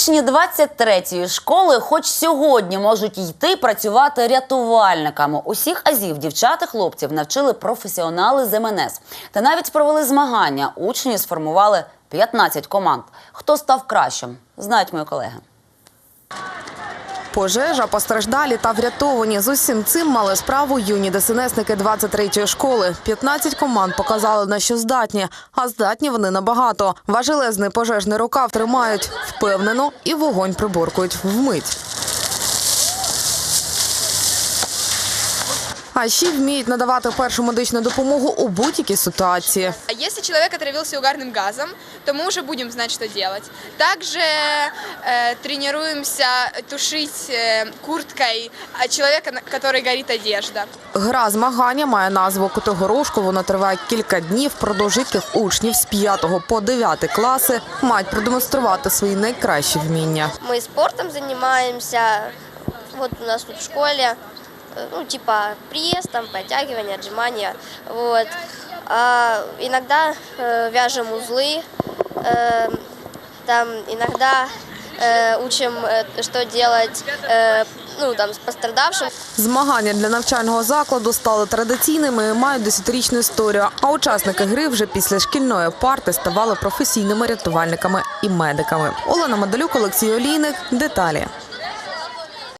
Учні 23-ї школи, хоч сьогодні можуть йти працювати рятувальниками. Усіх азів дівчат і хлопців навчили професіонали з МНС. Та навіть провели змагання. Учні сформували 15 команд. Хто став кращим, знають мої колеги. Пожежа, постраждалі та врятовані. З усім цим мали справу юні ДСНСники 23-ї школи. 15 команд показали, на що здатні, а здатні вони набагато. Важелезний пожежний рукав тримають впевнено і вогонь приборкують вмить. А ще вміють надавати першу медичну допомогу у будь-якій ситуації. А Если человек отравился угарным газом, то мы уже будем знать, что делать. Также э, тренируемся тушить э, курткой а, человека, на- который горит одежда. Гра змагання має назву Котогорошку. Вона триває кілька днів, продовж яких учнів з 5 по 9 класи мають продемонструвати свої найкращі вміння. Мы спортом занимаемся. Вот у нас тут в школе, э, ну, типа пресс, там, подтягивания, отжимания. Вот. А иногда э, вяжем узлы, э, там иногда э, учим, э, что делать э, ну, там, с пострадавшим. Змагання для навчального закладу стали традиційними і мають десятирічну історію. А учасники гри вже після шкільної парти ставали професійними рятувальниками і медиками. Олена Медалюк, Олексій Олійник. Деталі.